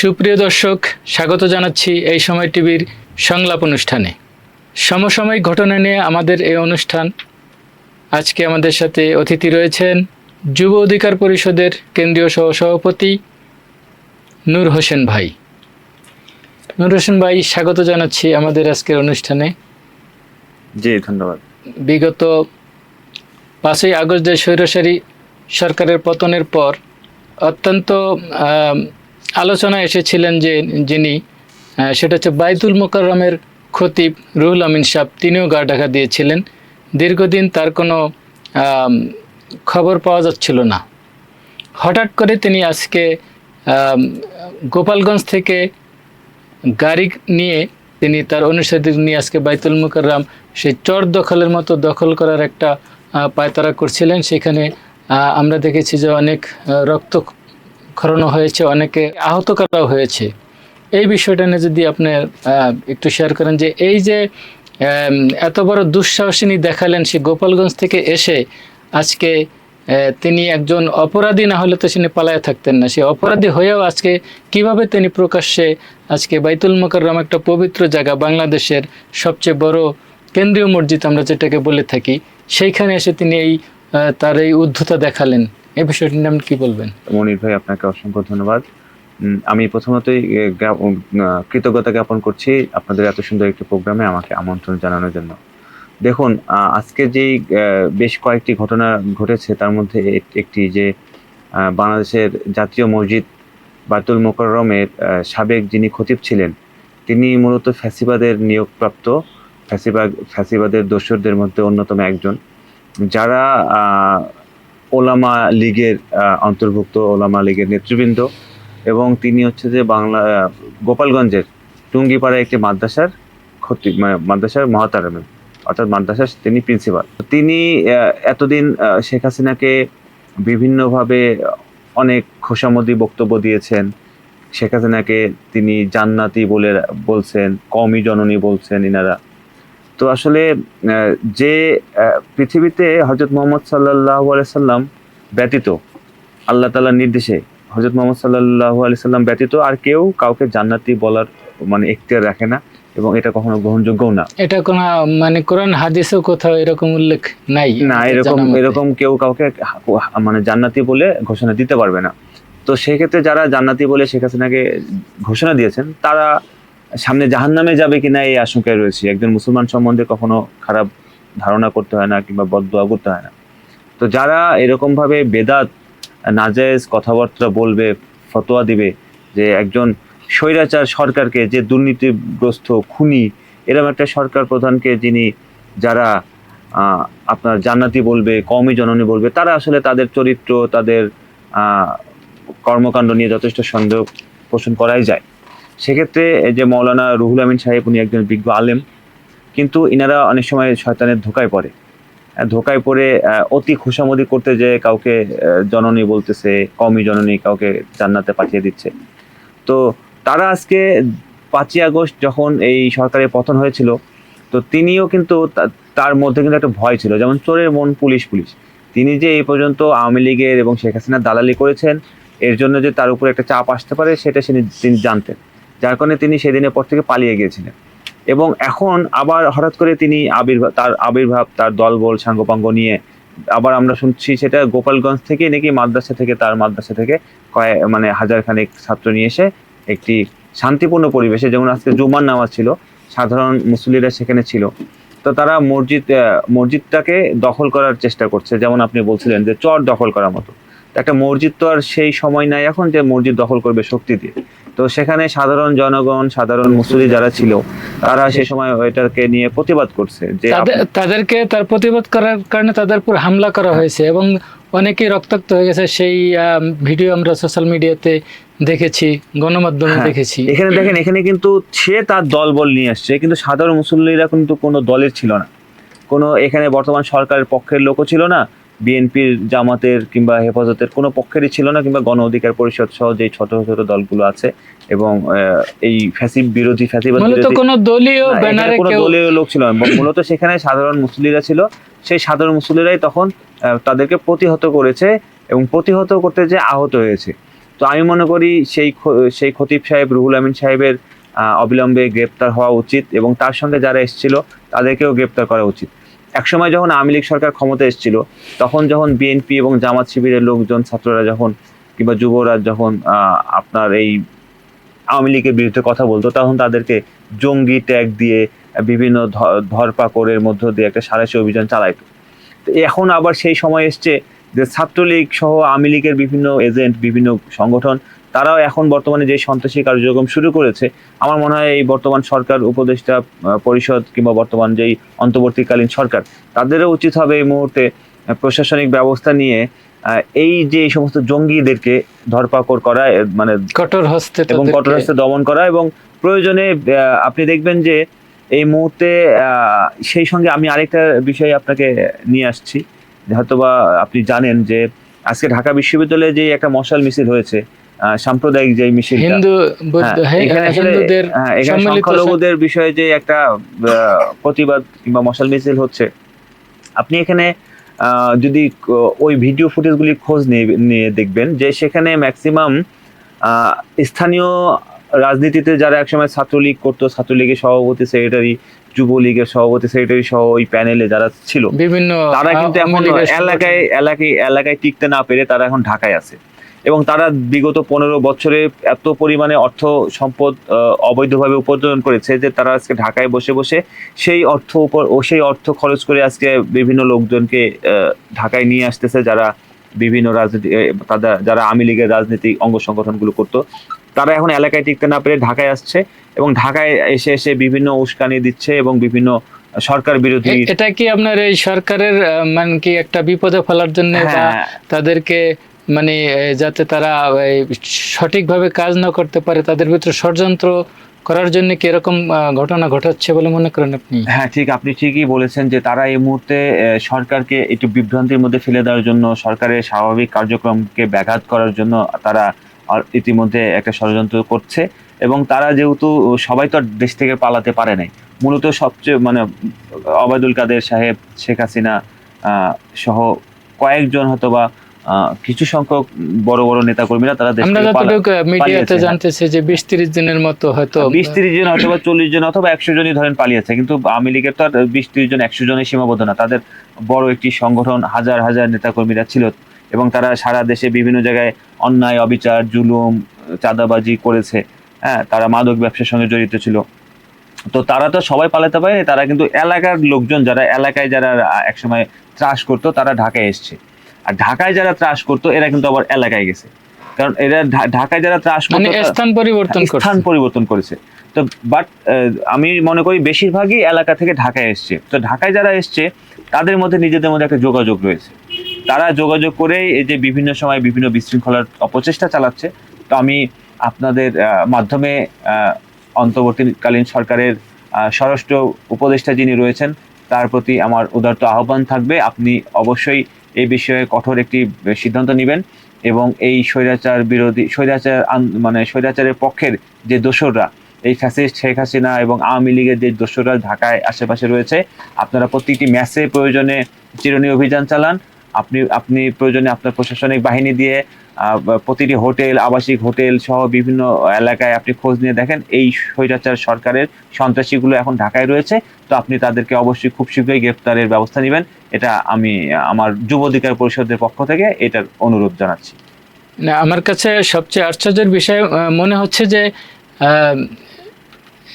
সুপ্রিয় দর্শক স্বাগত জানাচ্ছি এই সময় টিভির সংলাপ অনুষ্ঠানে। সমসাময়িক ঘটনা নিয়ে আমাদের এই অনুষ্ঠান। আজকে আমাদের সাথে অতিথি রয়েছেন যুব অধিকার পরিষদের কেন্দ্রীয় সহ সভাপতি নূর হোসেন ভাই। নূর হোসেন ভাই স্বাগত জানাচ্ছি আমাদের আজকের অনুষ্ঠানে। জি ধন্যবাদ। বিগত পাঁচই আগস্ট যে স্বৈরশারী সরকারের পতনের পর অত্যন্ত আম, আলোচনা এসেছিলেন যে যিনি সেটা হচ্ছে বাইতুল মোকাররমের খতিব রুহুল আমিন সাহ তিনিও গা ঢাকা দিয়েছিলেন। দীর্ঘদিন তার কোনো খবর পাওয়া যাচ্ছিল না। হঠাৎ করে তিনি আজকে গোপালগঞ্জ থেকে গাড়ি নিয়ে তিনি তার অনুসারী নিয়ে আজকে বাইতুল মুকাররাম সেই চর দখলের মতো দখল করার একটা পায়তারা করছিলেন। সেখানে আমরা দেখেছি যে অনেক রক্ত খরণ হয়েছে, অনেকে আহত করাও হয়েছে। এই বিষয়টা নিয়ে যদি আপনি একটু শেয়ার করেন যে এই যে এত বড় দুঃসাহসিনী দেখালেন সে গোপালগঞ্জ থেকে এসে আজকে তিনি একজন অপরাধী না হলে তো তিনি পালায় থাকতেন না। সে অপরাধী হয়েও আজকে কীভাবে তিনি প্রকাশ্যে আজকে বাইতুল মোকাররম একটা পবিত্র জায়গা বাংলাদেশের সবচেয়ে বড় কেন্দ্রীয় মসজিদ আমরা যেটাকে বলে থাকি, সেইখানে এসে তিনি এই তার এই উদ্ধতা দেখালেন। এই বিষয়টি নিয়ে আপনি কি বলবেন? মনির ভাই আপনাকে অসংখ্য ধন্যবাদ। আমি প্রথমতই কৃতজ্ঞতা জ্ঞাপন করছি আপনাদের এত সুন্দর একটি প্রোগ্রামে আমাকে আমন্ত্রণ জানানোর জন্য। দেখুন আজকে যেই বেশ কয়েকটি ঘটনা ঘটেছে তার মধ্যে একটি যে বাংলাদেশের জাতীয় মসজিদ বাতুল মোকররমের আহ, সাবেক যিনি খতিব ছিলেন তিনি মূলত ফ্যাসিবাদের নিয়োগপ্রাপ্ত ফ্যাসিবাদ ফ্যাসিবাদের দোসরদের মধ্যে অন্যতম একজন যারা ওলামা লীগের অন্তর্ভুক্ত ওলামা লীগের নেতৃবৃন্দ এবং তিনি হচ্ছে যে বাংলা গোপালগঞ্জের টুঙ্গিপাড়ায় একটি মাদ্রাসার ক্ষতি মানে মাদ্রাসার মহাতারামে অর্থাৎ মাদ্রাসার তিনি প্রিন্সিপাল। তিনি এতদিন শেখ হাসিনাকে বিভিন্নভাবে অনেক খোসামদি বক্তব্য দিয়েছেন। শেখ হাসিনাকে তিনি জান্নাতি বলে বলছেন, কমই জননী বলছেন ইনারা। তো আসলে যে পৃথিবীতে হজরত মোহাম্মদ সাল্লাহ সাল্লাম ব্যতীত আল্লাহ তালার নির্দেশে হজরত মোহাম্মদ সাল্লাহ সাল্লাম ব্যতীত আর কেউ কাউকে জান্নাতি বলার মানে এখতিয়ার রাখে না এবং এটা কখনো গ্রহণযোগ্যও না। এটা কোন মানে কোরআন হাদিসেও কোথাও এরকম উল্লেখ নাই না এরকম এরকম কেউ কাউকে মানে জান্নাতি বলে ঘোষণা দিতে পারবে না। তো সেক্ষেত্রে যারা জান্নাতি বলে শেখ হাসিনাকে ঘোষণা দিয়েছেন তারা সামনে জাহান্নামে যাবে কিনা এই আশঙ্কায় রয়েছে। একজন মুসলমান সম্বন্ধে কখনো খারাপ ধারণা করতে হয় না কিংবা বদদোয়া করতে হয় না। তো যারা এরকম ভাবে বেদাত, নাজায়েজ কথাবার্তা বলবে, ফতোয়া দিবে যে একজন স্বৈরাচার সরকারকে, যে দুর্নীতিগ্রস্ত, খুনি এরকম একটা সরকার প্রধানকে যিনি যারা আপনার জান্নাতি বলবে কমই জননী বলবে, তারা আসলে তাদের চরিত্র, তাদের কর্মকাণ্ড নিয়ে যথেষ্ট সন্দেহ পোষণ করাই যায়। সেক্ষেত্রে যে মৌলানা রুহুল আমিন সাহেব, উনি একজন বিজ্ঞ আলেম, কিন্তু ইনারা অনেক সময় শয়তানের ধোকায় পড়ে। ধোকায় পড়ে অতি খুশামদি করতে যে কাউকে জননী বলতেছে কমই জননী কাউকে জান্নাতে পাঠিয়ে দিচ্ছে। তো তারা আজকে পাঁচই আগস্ট যখন এই সরকারের পতন হয়েছিল, তো তিনিও কিন্তু তার মধ্যে কিন্তু একটা ভয় ছিল। যেমন চোরের মন পুলিশ পুলিশ। তিনি যে এই পর্যন্ত আওয়ামী লীগের এবং শেখ হাসিনার দালালি করেছেন, এর জন্য যে তার উপরে একটা চাপ আসতে পারে, সেটা তিনি তিনি জানতেন। যার কারণে তিনি সেদিনের পর থেকে পালিয়ে গিয়েছিলেন। এবং এখন আবার হঠাৎ করে তিনি আবির্ভাব, তার আবির্ভাব, তার দলবল, সাঙ্গপাঙ্গ নিয়ে আবার আমরা শুনছি সেটা গোপালগঞ্জ থেকে নাকি মাদ্রাসা থেকে, তার মাদ্রাসা থেকে কয়েক মানে হাজার খানেক ছাত্র নিয়ে এসে একটি শান্তিপূর্ণ পরিবেশে, যেমন আজকে জুমার নামাজ ছিল, সাধারণ মুসলিরা সেখানে ছিল। তো তারা মসজিদ মসজিদটাকে দখল করার চেষ্টা করছে। যেমন আপনি বলছিলেন যে চর দখল করার মতো। একটা মসজিদ তো আর সেই সময় নাই এখন যে মসজিদ দখল করবে শক্তি দিয়ে। তো সেখানে সাধারণ জনগণ সাধারণ মুসলি যারা ছিল তারা সে সময় এটাকে নিয়ে প্রতিবাদ করছে যে তাদের তাদেরকে তার প্রতিবাদ করার কারণে তাদের উপর হামলা করা হয়েছে এবং অনেকেই রক্তাক্ত হয়ে গেছে। সেই ভিডিও আমরা সোশ্যাল মিডিয়াতে দেখেছি গণমাধ্যমে হ্যাঁ, দেখেছি। এখানে দেখেন এখানে কিন্তু সে তার দল বল নিয়ে আসছে কিন্তু সাধারণ মুসল্লিরা কিন্তু কোনো দলের ছিল না। কোনো এখানে বর্তমান সরকারের পক্ষের লোকও ছিল না বিএনপির জামাতের কিংবা হেফাজতের কোনো পক্ষেরই ছিল না কিংবা গণ অধিকার পরিষদ সহ যে ছোট ছোট দলগুলো আছে এবং এই ফ্যাসিভ বিরোধী ফ্যাসিবাদ কোনো দলীয় ব্যানারে কোনো দলীয় লোক ছিল না। মূলত সেখানে সাধারণ মুসলিরা ছিল। সেই সাধারণ মুসলিরাই তখন তাদেরকে প্রতিহত করেছে এবং প্রতিহত করতে যে আহত হয়েছে। তো আমি মনে করি সেই সেই খতিব সাহেব রুহুল আমিন সাহেবের আহ, অবিলম্বে গ্রেপ্তার হওয়া উচিত এবং তার সঙ্গে যারা এসেছিল তাদেরকেও গ্রেপ্তার করা উচিত। একসময় যখন আওয়ামী লীগ সরকার ক্ষমতা এসেছিল, তখন যখন বিএনপি এবং জামাত শিবিরের লোকজন, ছাত্ররা যখন কিংবা যুবরা যখন আপনার এই আওয়ামী লীগের বিরুদ্ধে কথা বলতো, তখন তাদেরকে জঙ্গি ট্যাগ দিয়ে, বিভিন্ন ধরপাকড়ের মধ্য দিয়ে একটা সারাশি অভিযান চালাইতো। এখন আবার সেই সময় এসছে যে ছাত্রলীগ সহ আওয়ামী লীগের বিভিন্ন এজেন্ট বিভিন্ন সংগঠন তারাও এখন বর্তমানে যে সন্ত্রাসী কার্যক্রম শুরু করেছে আমার মনে হয় এই বর্তমান সরকার উপদেষ্টা পরিষদ কিংবা বর্তমান যেই অন্তর্বর্তীকালীন সরকার তাদেরও উচিত হবে এই মুহূর্তে প্রশাসনিক ব্যবস্থা নিয়ে এই যে এই সমস্ত জঙ্গিদেরকে ধরপাকড় করা মানে কঠোর হস্তে এবং কঠোর হস্তে দমন করা এবং প্রয়োজনে আপনি দেখবেন যে এই মুহূর্তে সেই সঙ্গে আমি আরেকটা বিষয় আপনাকে নিয়ে আসছি। হয়তোবা আপনি জানেন যে আজকে ঢাকা বিশ্ববিদ্যালয়ে যে একটা মশাল মিছিল হয়েছে সাম্প্রদায়িক যে মিছিল হিন্দু হ্যাঁ, এখানে হ্যাঁ, সংখ্যালঘুদের বিষয়ে যে একটা প্রতিবাদ কিংবা মশাল মিছিল হচ্ছে আপনি এখানে আহ, যদি ওই ভিডিও ফুটেজগুলি খোঁজ নিয়ে নিয়ে দেখবেন যে সেখানে ম্যাক্সিমাম স্থানীয় রাজনীতিতে যারা একসময় ছাত্রলীগ করতো ছাত্রলীগের সভাপতি সেক্রেটারি যুবলীগের সভাপতি সেক্রেটারি সহ ওই প্যানেলে যারা ছিল বিভিন্ন তারা কিন্তু এখন এলাকায় এলাকায় এলাকায় টিকতে না পেরে তারা এখন ঢাকায় আছে। এবং তারা বিগত পনেরো বছরে এত পরিমাণে অর্থ সম্পদ অবৈধভাবে উপার্জন করেছে যে তারা আজকে ঢাকায় বসে বসে সেই অর্থ উপর ও সেই অর্থ খরচ করে আজকে বিভিন্ন লোকজনকে ঢাকায় নিয়ে আসতেছে যারা বিভিন্ন রাজনীতি তাদের যারা আওয়ামী লীগের রাজনীতিক অঙ্গ সংগঠনগুলো করতো তারা এখন এলাকায় টিকতে না পেরে ঢাকায় আসছে এবং ঢাকায় এসে এসে বিভিন্ন উস্কানি দিচ্ছে এবং বিভিন্ন সরকার বিরোধী এটা কি আপনার এই সরকারের মানে কি একটা বিপদে ফেলার জন্য হ্যাঁ। তাদেরকে মানে যাতে তারা সঠিকভাবে কাজ না করতে পারে তাদের ভিতরে ষড়যন্ত্র করার জন্য কি এরকম ঘটনা ঘটাচ্ছে বলে মনে করেন আপনি? হ্যাঁ ঠিক, আপনি ঠিকই বলেছেন যে তারা এই মুহূর্তে সরকারকে একটু বিভ্রান্তির মধ্যে ফেলে দেওয়ার জন্য, সরকারের স্বাভাবিক কার্যক্রমকে ব্যাঘাত করার জন্য তারা ইতিমধ্যে একটা ষড়যন্ত্র করছে এবং তারা যেহেতু সবাই তো দেশ থেকে পালাতে পারে নাই। মূলত সবচেয়ে মানে অবায়দুল কাদের সাহেব, শেখ হাসিনা সহ কয়েকজন হয়তো বা কিছু সংখ্যক বড় বড় নেতাকর্মীরা তারা দেশ আমরা যতটুকু মিডিয়াতে। জানতেছি যে বিশ তিরিশ দিনের মতো হয়তো বিশ তিরিশ জন অথবা চল্লিশ জন অথবা একশো জনই ধরেন পালিয়েছে কিন্তু আওয়ামী লীগের তো আর বিশ তিরিশ জন একশো জনের সীমাবদ্ধ না। তাদের বড় একটি সংগঠন হাজার হাজার নেতাকর্মীরা ছিল এবং তারা সারা দেশে বিভিন্ন জায়গায় অন্যায় অবিচার জুলুম চাঁদাবাজি করেছে। হ্যাঁ তারা মাদক ব্যবসার সঙ্গে জড়িত ছিল। তো তারা তো সবাই পালাতে পারেনি তারা কিন্তু এলাকার লোকজন যারা এলাকায় যারা একসময় ত্রাস করতো তারা ঢাকায় এসছে। আর ঢাকায় যারা ত্রাস করতো এরা কিন্তু আবার এলাকায় গেছে। কারণ এরা ঢাকায় যারা ত্রাস মানে স্থান পরিবর্তন স্থান পরিবর্তন করেছে। তো বাট আমি মনে করি বেশিরভাগই এলাকা থেকে ঢাকায় এসছে। তো ঢাকায় যারা এসছে তাদের মধ্যে নিজেদের মধ্যে একটা যোগাযোগ রয়েছে। তারা যোগাযোগ করে এই যে বিভিন্ন সময় বিভিন্ন বিশৃঙ্খলার অপচেষ্টা চালাচ্ছে। তো আমি আপনাদের মাধ্যমে অন্তর্বর্তীকালীন সরকারের স্বরাষ্ট্র উপদেষ্টা যিনি রয়েছেন তার প্রতি আমার উদারত আহ্বান থাকবে। আপনি অবশ্যই এই বিষয়ে কঠোর একটি সিদ্ধান্ত নেবেন এবং এই স্বৈরাচার বিরোধী, স্বৈরাচার মানে স্বৈরাচারের পক্ষের যে দোসররা, এই ফ্যাসিস্ট শেখ হাসিনা এবং আওয়ামী লীগের যে দোসররা ঢাকায় আশেপাশে রয়েছে, আপনারা প্রত্যেকটি ম্যাচে প্রয়োজনে চিরণীয় অভিযান চালান। আপনি আপনি প্রয়োজনে আপনার প্রশাসনিক বাহিনী দিয়ে প্রতিটি হোটেল, আবাসিক হোটেল সহ বিভিন্ন এলাকায় আপনি খোঁজ নিয়ে দেখেন। এই স্বৈরাচার সরকারের সন্ত্রাসীগুলো এখন ঢাকায় রয়েছে। তো আপনি তাদেরকে অবশ্যই খুব শীঘ্রই গ্রেপ্তারের ব্যবস্থা নেবেন। এটা আমি, আমার যুব অধিকার পরিষদের পক্ষ থেকে এটার অনুরোধ জানাচ্ছি। না, আমার কাছে সবচেয়ে আশ্চর্যের বিষয় মনে হচ্ছে যে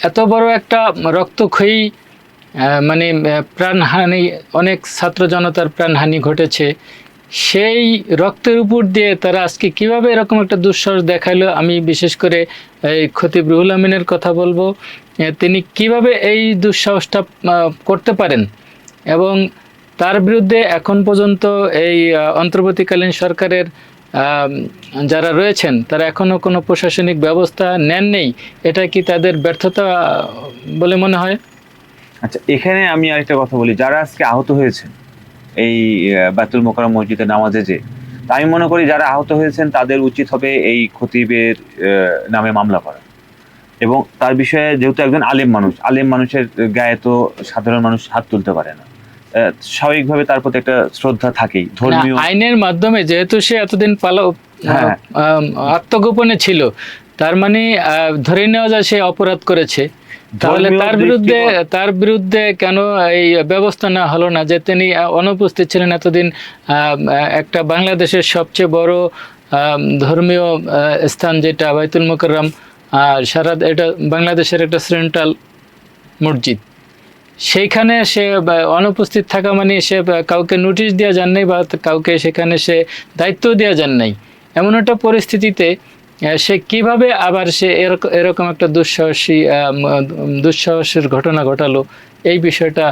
এত বড় একটা রক্তক্ষয়ী মানে প্রাণহানি, অনেক ছাত্র জনতার প্রাণহানি ঘটেছে। সেই রক্তের উপর দিয়ে তারা আজকে কীভাবে এরকম একটা দুঃসাহস দেখাইলো, আমি বিশেষ করে এই খতিব রুহুল আমিনের কথা বলব। তিনি কীভাবে এই দুঃসাহসটা করতে পারেন? এবং তার বিরুদ্ধে এখন পর্যন্ত এই অন্তর্বর্তীকালীন সরকারের যারা রয়েছেন, তারা এখনও কোনো প্রশাসনিক ব্যবস্থা নেন নেই এটা কি তাদের ব্যর্থতা বলে মনে হয়? আচ্ছা এখানে আমি আরেকটা কথা বলি। যারা আজকে আহত হয়েছেন এই আহ, বায়তুল মোকাররম মসজিদে নামাজে যে তা আমি মনে করি যারা আহত হয়েছেন তাদের উচিত হবে এই খতিবের নামে মামলা করা। এবং তার বিষয়ে যেহেতু একজন আলেম মানুষ আলেম মানুষের গায়ে তো সাধারণ মানুষ হাত তুলতে পারে না। স্বাভাবিকভাবে তার প্রতি একটা শ্রদ্ধা থাকেই ধর্মীয় আইনের মাধ্যমে যেহেতু সে এতদিন পালা হ্যাঁ। আত্মগোপনে ছিল তার মানে আহ, ধরে নেওয়া যায় সে অপরাধ করেছে। তাহলে তার বিরুদ্ধে তার বিরুদ্ধে কেন এই ব্যবস্থা নেওয়া হলো না? যে তিনি অনুপস্থিত ছিলেন এতদিন একটা বাংলাদেশের সবচেয়ে বড় ধর্মীয় স্থান যেটা বাইতুল মুকররম আর সারা এটা বাংলাদেশের একটা সেন্ট্রাল মসজিদ। সেইখানে সে অনুপস্থিত থাকা মানে সে কাউকে নোটিশ দেওয়া যান নাই বা কাউকে সেখানে সে দায়িত্ব দেওয়া যান নাই। এমন একটা পরিস্থিতিতে সে কীভাবে আবার সে এরকম একটা দুঃসাহসী দুঃসাহসের ঘটনা ঘটালো? এই বিষয়টা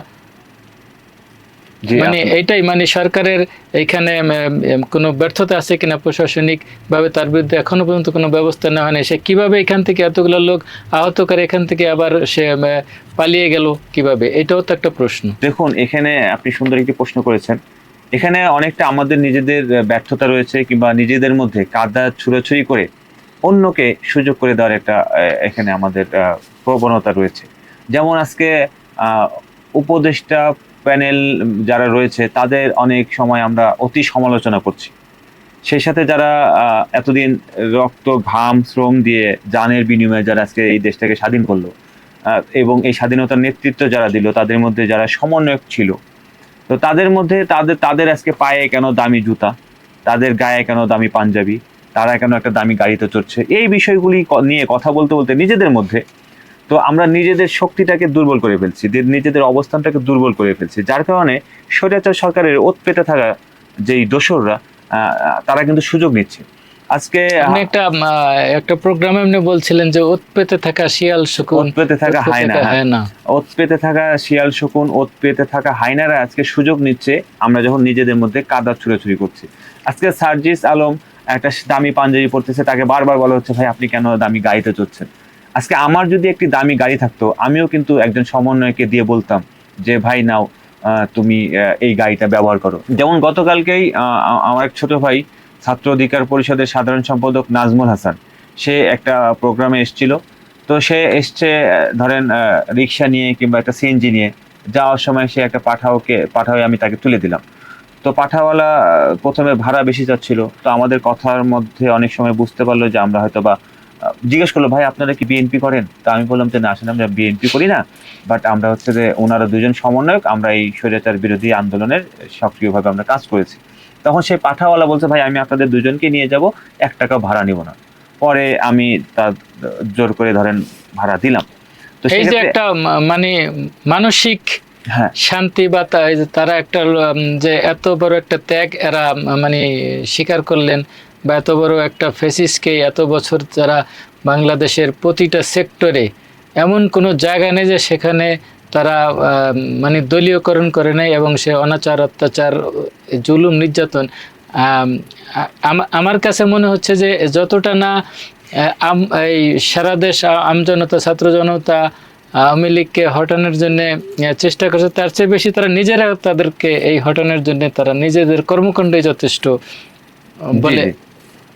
মানে এইটাই মানে সরকারের উম, কোনো ব্যর্থতা আছে কিনা প্রশাসনিক ভাবে তার বিরুদ্ধে এখনও পর্যন্ত কোনো ব্যবস্থা নেওয়া হয়নি। সে কীভাবে এখান থেকে এতগুলো লোক আহত করে এখান থেকে আবার সে পালিয়ে গেল কীভাবে? এটাও তো একটা প্রশ্ন। দেখুন এখানে আপনি সুন্দর একটি প্রশ্ন করেছেন। এখানে অনেকটা আমাদের নিজেদের ব্যর্থতা রয়েছে কিংবা নিজেদের মধ্যে কাদা ছুড়োছুড়ি করে অন্যকে সুযোগ করে দেওয়ার একটা এখানে আমাদের প্রবণতা রয়েছে। যেমন আজকে উপদেষ্টা প্যানেল যারা রয়েছে, তাদের অনেক সময় আমরা অতি সমালোচনা করছি। সেই সাথে যারা এতদিন রক্ত, ঘাম, শ্রম দিয়ে জানের বিনিময়ে যারা আজকে এই দেশটাকে স্বাধীন করল এবং এই স্বাধীনতার নেতৃত্ব যারা দিল, তাদের মধ্যে যারা সমন্বয়ক ছিল, তো তাদের মধ্যে তাদের তাদের আজকে পায়ে কেন দামি জুতা? তাদের গায়ে কেন দামি পাঞ্জাবি? তারা কেন একটা দামি গাড়িতে চড়ছে? এই বিষয়গুলি নিয়ে কথা বলতে বলতে নিজেদের মধ্যে তো আমরা নিজেদের শক্তিটাকে দুর্বল করে ফেলছি নিজেদের অবস্থানটাকে দুর্বল করে ফেলছি। যার কারণে স্বৈরাচার সরকারের ওত পেতে থাকা যেই দোসররা তারা কিন্তু সুযোগ নিচ্ছে। আজকে আপনি একটা একটা প্রোগ্রামে আপনি বলছিলেন যে ওত পেতে থাকা শিয়াল শকুন ওত পেতে থাকা হায়না। হ্যাঁ। ওত পেতে থাকা শিয়াল শকুন ওত পেতে থাকা হাইনারা আজকে সুযোগ নিচ্ছে আমরা যখন নিজেদের মধ্যে কাদা ছুড়াছুড়ি করছি। আজকে সার্জিস আলম একটা দামি পাঞ্জাবি পড়তেছে তাকে বারবার বলা হচ্ছে, ভাই, আপনি কেন দামি গাড়িতে চড়ছেন? আজকে আমার যদি একটি দামি গাড়ি থাকতো, আমিও কিন্তু একজন সমন্বয়কে দিয়ে বলতাম যে, ভাই, নাও তুমি এই গাড়িটা ব্যবহার করো। যেমন গতকালকেই আমার এক ছোট ভাই, ছাত্র অধিকার পরিষদের সাধারণ সম্পাদক নাজমুল হাসান, সে একটা প্রোগ্রামে এসেছিল। তো সে এসছে, ধরেন রিক্সা নিয়ে কিংবা একটা সিএনজি নিয়ে। যাওয়ার সময় সে একটা পাঠাওকে, পাঠাওয়ে আমি তাকে তুলে দিলাম। তো পাঠাওয়ালা প্রথমে ভাড়া বেশি যাচ্ছিল তো আমাদের কথার মধ্যে অনেক সময় বুঝতে পারল যে আমরা হয়তো বা জিজ্ঞেস করল ভাই আপনারা কি বিএনপি করেন? তো আমি বললাম যে না আসলে আমরা বিএনপি করি না। বাট আমরা হচ্ছে যে ওনারা দুজন সমন্বয়ক আমরা এই স্বৈরাচার বিরোধী আন্দোলনের সক্রিয়ভাবে আমরা কাজ করেছি। তখন সেই পাঠাওয়ালা বলছে ভাই আমি আপনাদের দুজনকে নিয়ে যাব এক টাকা ভাড়া নিব না। পরে আমি তার জোর করে ধরেন ভাড়া দিলাম। তো এই যে একটা মানে মানসিক শান্তি বাতা এই যে তারা একটা যে এত বড় একটা ত্যাগ এরা মানে স্বীকার করলেন বা এত বড় একটা ফেসিসকে এত বছর যারা বাংলাদেশের প্রতিটা সেক্টরে এমন কোনো জায়গা নেই যে সেখানে তারা মানে দলীয়করণ করে নাই এবং সে অনাচার, অত্যাচার, জুলুম, নির্যাতন, আমা- আমার কাছে মনে হচ্ছে যে যতটা না এই সারা দেশ আমজনতা ছাত্র জনতা আওয়ামী লীগকে হটানোর জন্য চেষ্টা করছে তার চেয়ে বেশি তারা নিজেরা তাদেরকে এই হটানোর জন্য তারা নিজেদের কর্মকাণ্ডে যথেষ্ট বলে।